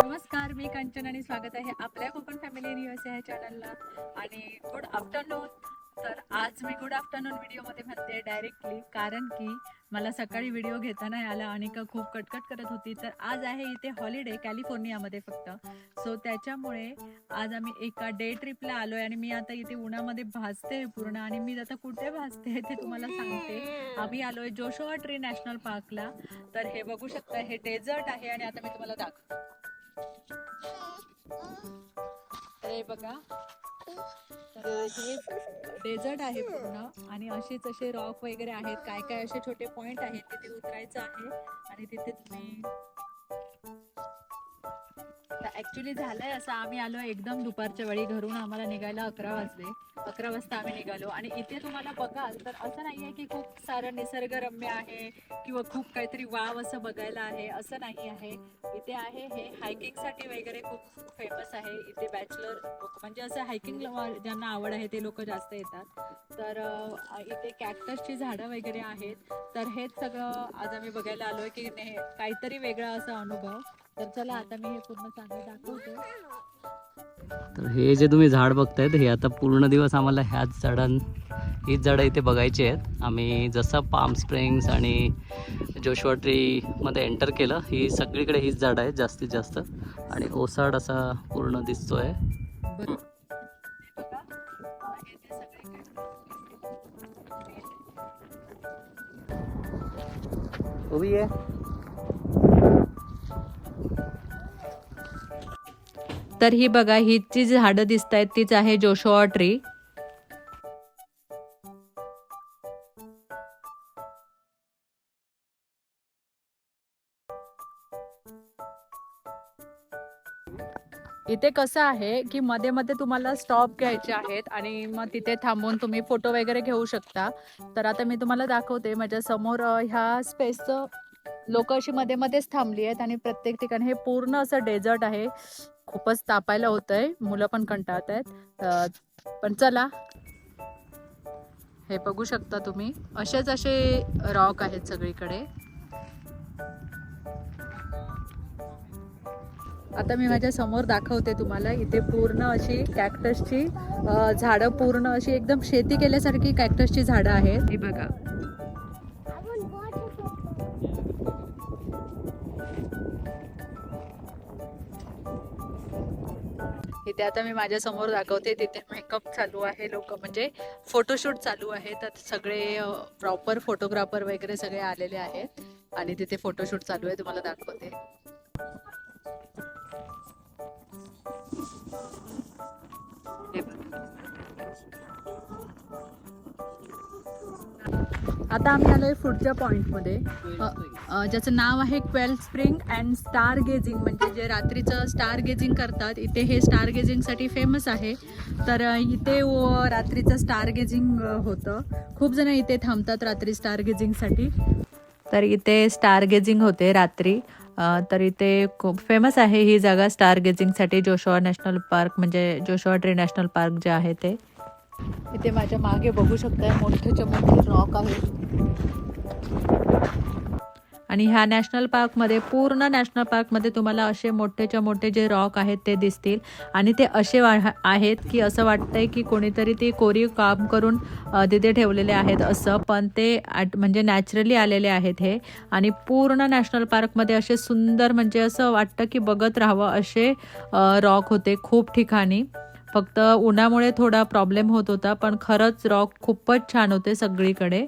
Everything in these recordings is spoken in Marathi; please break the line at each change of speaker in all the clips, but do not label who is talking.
नमस्कार मी कंचन आणि स्वागत आहे आपल्या कोकण फॅमिली न्यूज या चॅनलला आणि गुड आफ्टरनून तर आज मी गुड आफ्टरनून व्हिडिओमध्ये म्हणते डायरेक्टली कारण की मला सकाळी व्हिडिओ घेता नाही आला आणि का खूप कटकट करत होती. तर आज आहे इथे हॉलिडे कॅलिफोर्नियामध्ये फक्त. सो त्याच्यामुळे आज आम्ही एका डे ट्रिपला आलो आहे आणि मी आता इथे उन्हामध्ये भाजते पूर्ण आणि मी आता कुठे भाजते ते तुम्हाला सांगते. आम्ही आलो आहे जोशोआ ट्री नॅशनल पार्कला. तर हे बघू शकता हे डेझर्ट आहे आणि आता मी तुम्हाला दाखवते तर हे बघा. तर हे डेझर्ट आहे पूर्ण आणि असेच असे रॉक वगैरे आहेत. काय काय असे छोटे पॉइंट आहेत तिथे उतरायचं आहे. आणि तिथे तुम्ही ऍक्च्युली झालंय असं आम्ही आलो एकदम दुपारच्या वेळी. घरून आम्हाला निघायला अकरा वाजले. अकरा वाजता आम्ही निघालो. आणि इथे तुम्हाला बघाल तर असं नाहीये की खूप सारं निसर्गरम्य आहे किंवा खूप काहीतरी वाव असं बघायला आहे असं नाही आहे. इथे आहे हे हायकिंगसाठी वगैरे खूप फेमस आहे. इथे बॅचलर म्हणजे असं हायकिंग ज्यांना आवड आहे ते लोक जास्त येतात. तर इथे कॅक्टसची झाडं वगैरे आहेत. तर हेच सगळं आज आम्ही बघायला आलोय की काहीतरी वेगळा असा अनुभव. तर चला आता मी हे पूर्ण चांगलं दाखवतो.
तर हे जे तुम्ही झाड बघतायत हे आता पूर्ण दिवस आम्हाला ह्याच झाडां हीच झाडं इथे बघायची आहेत. आम्ही जसं पाम स्प्रिंग्स आणि जोशुआ ट्रीमध्ये एंटर केलं ही सगळीकडे हीच झाडं आहेत जास्तीत जास्त. आणि ओसाड असा पूर्ण दिसतोय. उभी आहे.
तर ही बघा ही जी झाडं दिसत आहेत तीच आहे जोशोआ ट्री. इथे कसं आहे की मध्ये मध्ये तुम्हाला स्टॉप घ्यायचे आहेत आणि मग तिथे थांबून तुम्ही फोटो वगैरे घेऊ शकता. तर आता मी तुम्हाला दाखवते माझ्यासमोर ह्या स्पेसचं लोक अशी मध्ये मध्येच थांबली आहेत आणि प्रत्येक ठिकाणी हे पूर्ण असं डेझर्ट आहे. खूपच तापायला होतंय. मुलं पण कंटाळत आहेत. पण चला. हे बघू शकता तुम्ही. असेच असे रॉक आहेत सगळीकडे. आता मी माझ्यासमोर दाखवते तुम्हाला. इथे पूर्ण अशी कॅक्टसची झाडं पूर्ण अशी एकदम शेती केल्यासारखी कॅक्टसची झाडं आहेत. हे बघा. इथे आता मी माझ्यासमोर दाखवते तिथे मेकअप चालू आहे लोक म्हणजे फोटोशूट चालू आहे. तर सगळे प्रॉपर फोटोग्राफर वगैरे सगळे आलेले आहेत आणि तिथे फोटोशूट चालू आहे तुम्हाला दाखवते. आता आम्ही आलोय पुढच्या पॉइंटमध्ये ज्याचं नाव आहे Quail Spring and star gazing म्हणजे जे रात्रीचं स्टार गेजिंग करतात इथे हे स्टार गेजिंगसाठी फेमस आहे. तर इथे व रात्रीचं स्टार गेजिंग होतं. खूप जण इथे थांबतात रात्री स्टार गेजिंगसाठी तर इथे स्टार गेजिंग होते रात्री. तर इथे खूप फेमस आहे ही जागा स्टार गेजिंगसाठी जोशोआ नॅशनल पार्क म्हणजे जोशोआ ट्री नॅशनल पार्क जे आहे ते. इथे माझ्या मागे बघू शकताय मोठेच्या मोठे रॉक आहेत आणि ह्या नॅशनल पार्कमध्ये पूर्ण नॅशनल पार्कमध्ये तुम्हाला असे मोठेच्या मोठे जे रॉक आहेत ते दिसतील. आणि ते असे वा- आहेत की असं वाटतंय की कोणीतरी ते कोरीव काम करून तिथे ठेवलेले आहेत असं. पण ते म्हणजे नॅचरली आलेले आहेत हे. आणि पूर्ण नॅशनल पार्कमध्ये असे सुंदर म्हणजे असं वाटतं की बघत राहावं असे रॉक होते खूप ठिकाणी. फक्त उन्हामुळे थोडा प्रॉब्लेम होत होता पण खरंच रॉक खूपच छान होते सगळीकडे.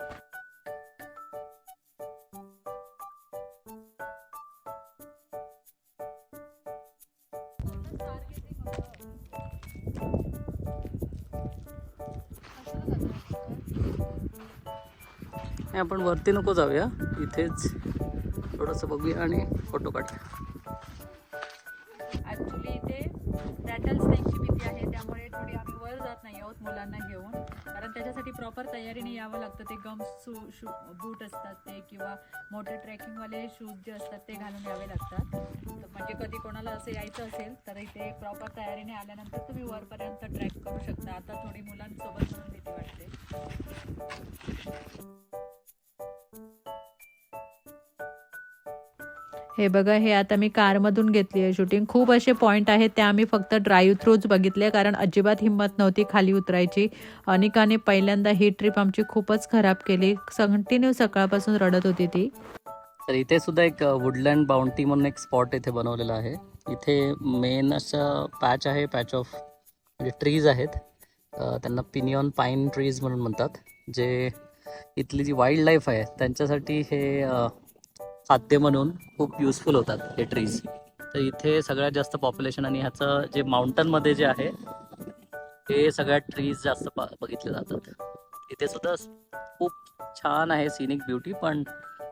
आपण वरती नको जाऊया. इथेच. थोडंसं बघूया आणि फोटो काढूया.
शू शू बूट असतात ते किंवा मोठे ट्रेकिंगवाले शूज जे असतात ते घालून यावे लागतात. म्हणजे कधी कोणाला असं यायचं असेल तर इथे प्रॉपर तयारीने आल्यानंतर तुम्ही वरपर्यंत ट्रॅक करू शकता. आता थोडी मुलांसोबत म्हणून भीती वाटते. हे बघा हे आता मी कारमधून घेतली आहे शूटिंग खूप असे पॉईंट आहेत ते आम्ही फक्त ड्राईव्ह थ्रूच बघितले कारण अजिबात हिंमत नव्हती खाली उतरायची. अनिकाने पहिल्यांदा ही ट्रिप आमची खूपच खराब केली. कंटिन्यू सकाळपासून रडत होती ती.
तर इथे सुद्धा एक वुडलँड बाउंटी म्हणून एक स्पॉट इथे बनवलेला आहे. इथे मेन असं पॅच आहे पॅच ऑफ म्हणजे ट्रीज आहेत. त्यांना पिनियॉन पाईन ट्रीज म्हणून म्हणतात. जे इथली जी वाईल्ड लाईफ आहे त्यांच्यासाठी हे खाद्य म्हणून खूप युजफुल होतात हे ट्रीज तर इथे सगळ्यात जास्त पॉप्युलेशन आणि ह्याचं जे माउंटनमध्ये जे आहे ते सगळ्यात ट्रीज जास्त बघितले जातात. इथे सुद्धा खूप छान आहे सिनिक ब्युटी पण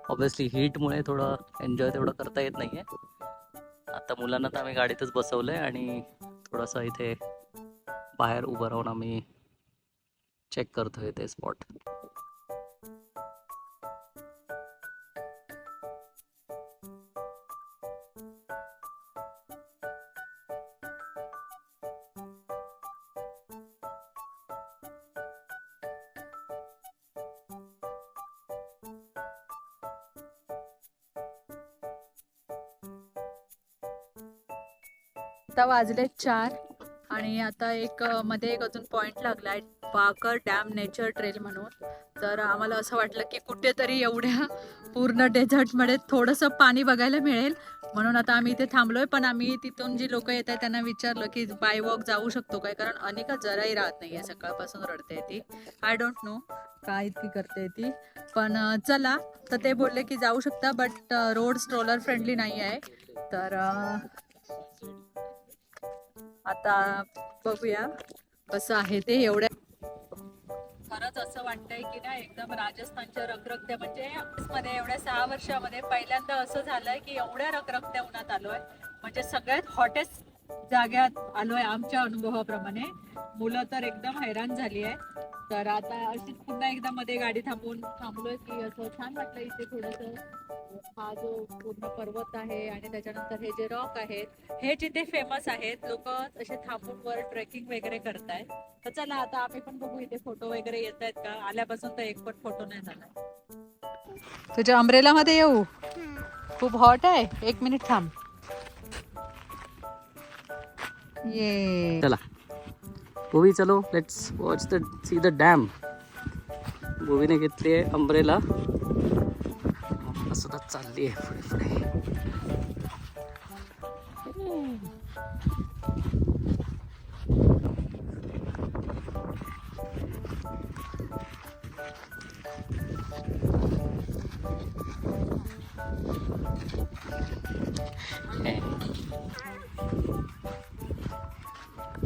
ऑब्व्हियसली हीटमुळे थोडं एन्जॉय तेवढं करता येत नाही आहे आता मुलांना तर आम्ही गाडीतच बसवलं आहे आणि थोडंसं इथे बाहेर उभं राहून आम्ही चेक करतोय ते स्पॉट
आता वाजले चार आणि आता एक मध्ये एक अजून पॉइंट आहे पाकर डॅम नेचर ट्रेल म्हणून. तर आम्हाला असं वाटलं की कुठेतरी एवढ्या पूर्ण डेझर्टमध्ये थोडंसं पाणी बघायला मिळेल. म्हणून आता आम्ही इथे थांबलोय पण आम्ही तिथून जी लोक येत आहेत त्यांना विचारलं की बाय वॉक जाऊ शकतो काय? कारण अनेका जराही राहत नाही आहे सकाळपासून रडते ती. आय डोंट नो काय इतकी करते ती. पण चला तर ते बोलले की जाऊ शकता बट रोड स्ट्रोलर फ्रेंडली नाही आहे तर आता बघूया कसं आहे ते एवढ्या खरंच असं वाटतंय की ना एकदम राजस्थानच्या रखरखत्या म्हणजे मध्ये एवढ्या सहा वर्षामध्ये पहिल्यांदा असं झालंय की एवढ्या रखरखत्या उन्हात आलोय. म्हणजे सगळ्यात हॉटेस्ट जाग्यात आलोय आमच्या अनुभवाप्रमाणे. मुलं तर एकदम हैराण झाली आहे तर आता अशीच पुन्हा एकदा मध्ये गाडी थांबवून थांबलोय की असं छान वाटलं इथे थोडस. हा जो पूर्ण पर्वत आहे आणि त्याच्यानंतर हे जे रॉक आहेत हे जिथे फेमस आहेत लोक असे थांबून वर ट्रेकिंग वगैरे करतायत. तर चला आता आम्ही पण बघू इथे फोटो वगैरे येत आहेत का? आल्यापासून तर एक पण फोटो नाही झाला. तुझ्या अमरेला मध्ये येऊ? खूप हॉट आहे. एक मिनिट थांब. ये
चला. भूवी चलो. Let's watch the sea the dam भूवीने घेतली आहे अंब्रेला सुद्धा चालली आहे पुढे पुढे.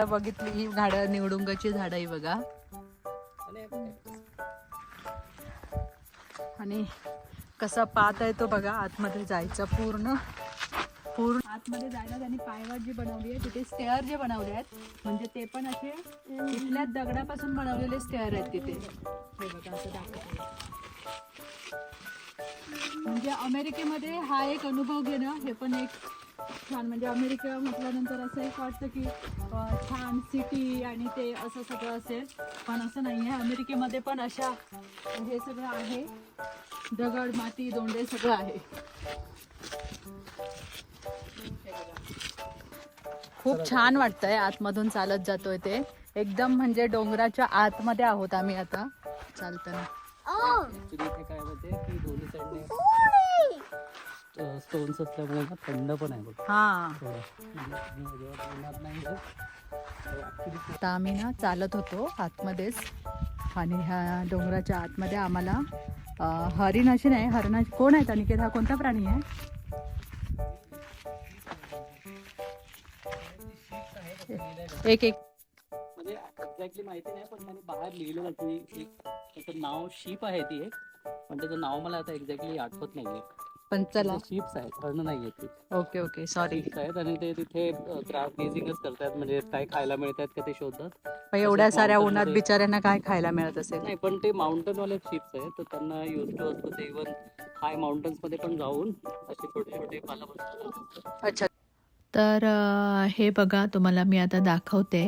आता बघितली ही झाडं निवडुंगाची झाडं ही बघा. आणि कसा पात आहे तो बघा आतमध्ये जायचा पूर्ण. पूर्ण आतमध्ये जायला त्यांनी पायवाट जी बनवली आहे तिथे स्टेअर जे बनवले आहेत म्हणजे ते पण असे इथल्या दगडापासून बनवलेले स्टेअर आहेत तिथे. हे बघा असं दाखवते. म्हणजे अमेरिकेमध्ये हा एक अनुभव घेणं हे पण एक छान म्हणजे अमेरिका म्हटल्यानंतर असं एक वाटतं की छान सिटी आणि ते असं सगळं असेल. पण असं नाही आहे अमेरिकेमध्ये पण अशा हे सगळं आहे. दगड माती दोंडे सगळं आहे. हे. खूप छान वाटतंय आतमधून चालत जातोय ते. एकदम म्हणजे डोंगराच्या आतमध्ये आहोत आम्ही आता. चालताना
स्टोन्स असल्यामुळे ना थंड पण आहे बघ.
हा.
म्हणजे नाही जात,
आता आम्ही ना चालत होतो आतमध्येच. आणि ह्या डोंगराच्या आतमध्ये आम्हाला हरिण अशी नाही हरणा कोण आहेत अनिकेत हा? कोणता प्राणी आहे? एक एक.
म्हणजे एक्झॅक्टली माहिती नाही पण त्यांनी बाहेर लिहिलेलं की एक त्याचं नाव शीप आहे ती एक. पण त्याचं नाव मला आता एक्झॅक्टली आठवत नाहीये.
पण चला.
शीप्स आहेत हरणं नाही आहेत
ओके ओके. सॉरी
शीप्स आहेत आणि ते तिथे क्राफ्ट गेजिंगच करतात. म्हणजे काय खायला मिळतात का ते शोधतात
एवढ्या साऱ्या
mountain
उन्हात
मध्ये-
बिचाऱ्यांना काय खायला मिळत असेल?
नाही पण ते माउंटन वाले शिप्स आहेत तर त्यांना युज टू असतं ते इव्हन हाय माउंटन्समध्ये पण जाऊन असे छोटे छोटे पालापासून
अच्छा. तर अ, हे बघा तुम्हाला मी आता दाखवते.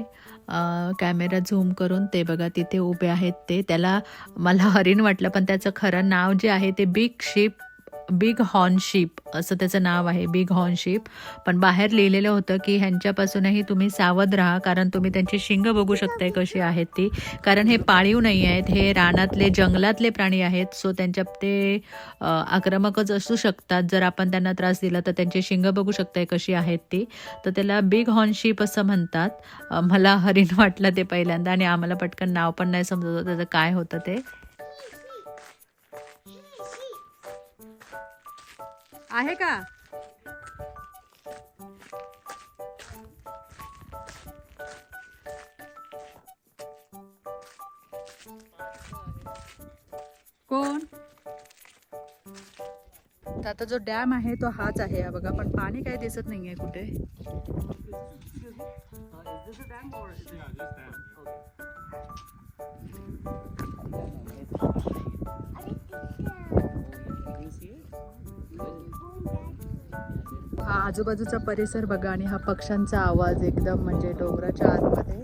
अ, कॅमेरा झूम करून ते बघा तिथे उभे आहेत ते. त्याला मला हरिण वाटलं पण त्याचं खरं नाव जे आहे ते big ship big horn ship असं त्याचं नाव आहे बिग हॉर्न शिप. पण बाहेर लिहिलेलं होतं की ह्यांच्यापासूनही तुम्ही सावध राहा कारण तुम्ही त्यांची शिंग बघू शकताय कशी आहेत ती. कारण हे पाळीव नाही आहेत हे रानातले जंगलातले प्राणी आहेत सो त्यांच्या ते आक्रमकच असू शकतात. जर आपण त्यांना त्रास दिला तर त्यांची शिंग बघू शकताय कशी आहेत ती. तर त्याला बिग हॉर्न शिप असं म्हणतात. मला हरिण वाटलं ते पहिल्यांदा आणि आम्हाला पटकन नाव पण नाही समजत होतं त्याचं काय होतं ते. आहे का? कोण? तर आता जो डॅम आहे तो हाच आहे हा बघा पण पाणी काही दिसत नाहीये कुठे. हा आजूबाजूचा परिसर बघा आणि हा पक्ष्यांचा आवाज एकदम म्हणजे डोंगराच्या आतमध्ये.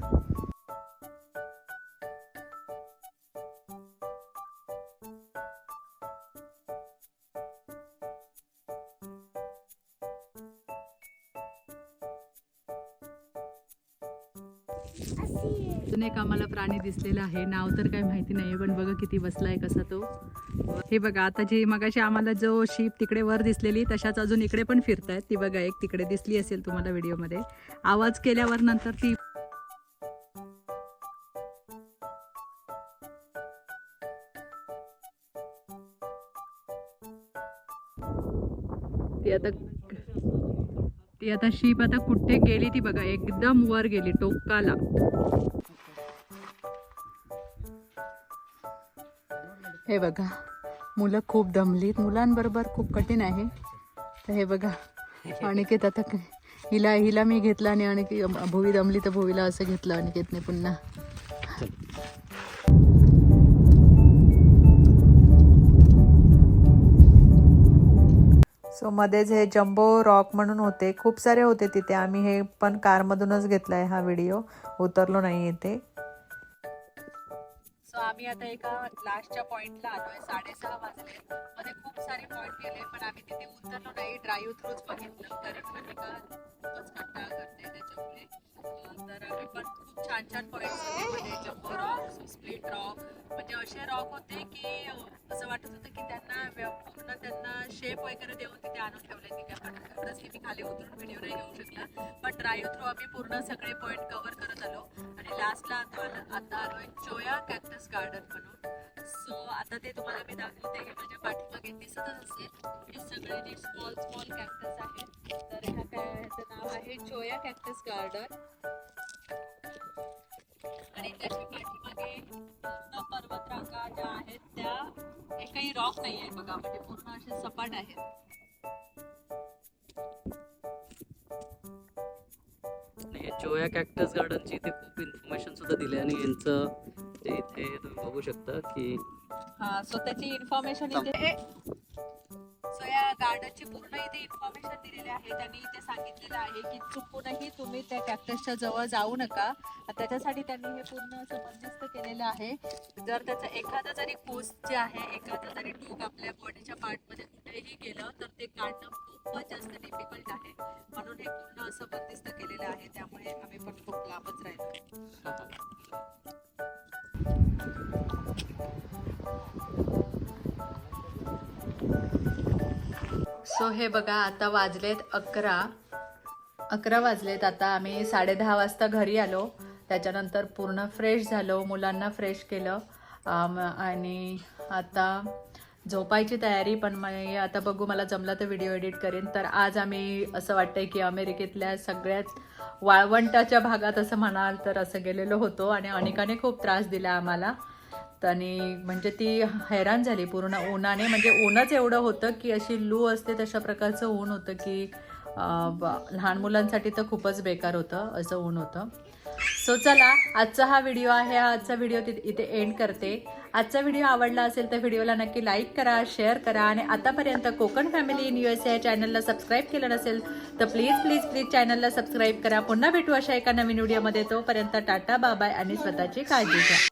अजून एक आम्हाला प्राणी दिसलेला आहे. नाव तर काही माहिती नाही पण बघा किती बसलाय कसा तो. हे बघा आता जी मगाशी आम्हाला जो शीप तिकडे वर दिसलेली तशाच अजून इकडे पण फिरतायत. ती बघा एक तिकडे दिसली असेल तुम्हाला व्हिडिओमध्ये आवाज केल्यावर नंतर ती ती ती आता शीप आता कुठे गेली ती बघा एकदम वर गेली टोकाला. हे बघा मुलं खूप दमलीत मुलांबरोबर खूप कठीण आहे. तर हे बघा अनिकेत आता हिला हिला मी घेतला आणि अनिकेत भुवी दमली तर भुवीला असं घेतलं अनिकेतने पुन्हा. सो मध्येच हे जम्बो रॉक म्हणून होते. खूप सारे होते तिथे. आम्ही हे पण कारमधूनच घेतलाय हा व्हिडिओ. उतरलो नाही येते सो आम्ही आता एका लास्टच्या पॉइंटला आलोय. साडेसहा वाजले. मध्ये खूप सारे पॉइंट गेले पण आम्ही तिथे उतरलो नाही. ड्राईव्ह थ्रूच बघितलं. कारण मोनिका खूपच कंटाळा करते त्याच्यामुळे. तर आम्ही पण खूप छान छान पॉइंट होते मध्ये जम्बो रॉक स्प्लिट रॉक म्हणजे असे रॉक होते की असं वाटत होतं की त्यांना शेप वगैरे देऊन तिथे आणून ठेवले तिथे पण एवढंच की मी खाली उतरून व्हिडिओ नाही घेऊ शकला पण ड्राईव्ह थ्रू आम्ही पूर्ण सगळे पॉईंट कव्हर करत आलो. आणि लास्टला आता आलो आता आलोय चोया कॅक्टस गार्डन म्हणून. सो आता ते तुम्हाला मी दाखवते हे माझ्या पाठीमागे दिसतच असेल. हे सगळे जे स्मॉल स्मॉल कॅक्टस आहेत तर ह्या ह्याचं नाव आहे? चोया कॅक्टस गार्डन आणि त्याच्या पाठीमागे पर्वतरांगा ज्या आहेत त्या एकही रॉक नाही आहे बघा म्हणजे पूर्ण असे सपाट आहेत.
चोया कॅक्टस गार्डनची इथे खूप इन्फॉर्मेशन सुद्धा दिली आणि यांचं इथे तुम्ही बघू शकता की
हा सो त्याची इन्फॉर्मेशन इथे सो गार्डनची पूर्ण इथे इन्फॉर्मेशन दिलेली आहे. त्यांनी इथे सांगितलेलं आहे की चुकूनही तुम्ही त्या कॅक्टसच्या जवळ जाऊ नका. त्याच्यासाठी त्यांनी हे पूर्ण असं बंदिस्त केलेलं आहे. जर त्याचं एखादं जरी कोस जे आहे एखादं जरी टोक आपल्या बॉडीच्या पार्टमध्ये कुठेही गेलं तर ते काढणं खूपच जास्त डिफिकल्ट आहे. म्हणून हे पूर्ण असं बंदिस्त केलेलं आहे. त्यामुळे आम्ही पण खूप लांबच राहिलो. सो हे बघा आता वाजलेत अकरा. अकरा वाजलेत आता आम्ही साडे दहा वाजता घरी आलो. त्याच्यानंतर पूर्ण फ्रेश झालो मुलांना फ्रेश केलं. आणि आता झोपायची तयारी पण मी आता बघू मला जमलं तर व्हिडिओ एडिट करेन. तर आज आम्ही असं वाटतंय की अमेरिकेतल्या सगळ्यात वाळवंटाच्या भागात असं म्हणाल तर असं गेलेलो होतो आणि अनेकाने खूप त्रास दिला आम्हाला. आणि म्हणजे ती हैराण झाली. पूर्ण उन्हाने म्हणजे ऊनच एवढं होतं की अशी लू असते तशा प्रकारचं ऊन होतं की लहान मुलांसाठी तर खूपच बेकार होतं असं ऊन होतं. सो चला आजचा हा व्हिडिओ आहे. हा आजचा व्हिडिओ तिथे इथे एंड करते. आजचा व्हिडिओ आवडला असेल तर व्हिडिओला नक्की लाईक करा शेअर करा आणि आतापर्यंत Konkan family in U S या चॅनलला सबस्क्राईब केलं नसेल तर प्लीज प्लीज प्लीज चॅनलला सबस्क्राईब करा. पुन्हा भेटू अशा एका नवीन व्हिडिओमध्ये तोपर्यंत टाटा बाबाय आणि स्वतःची काळजी घ्या.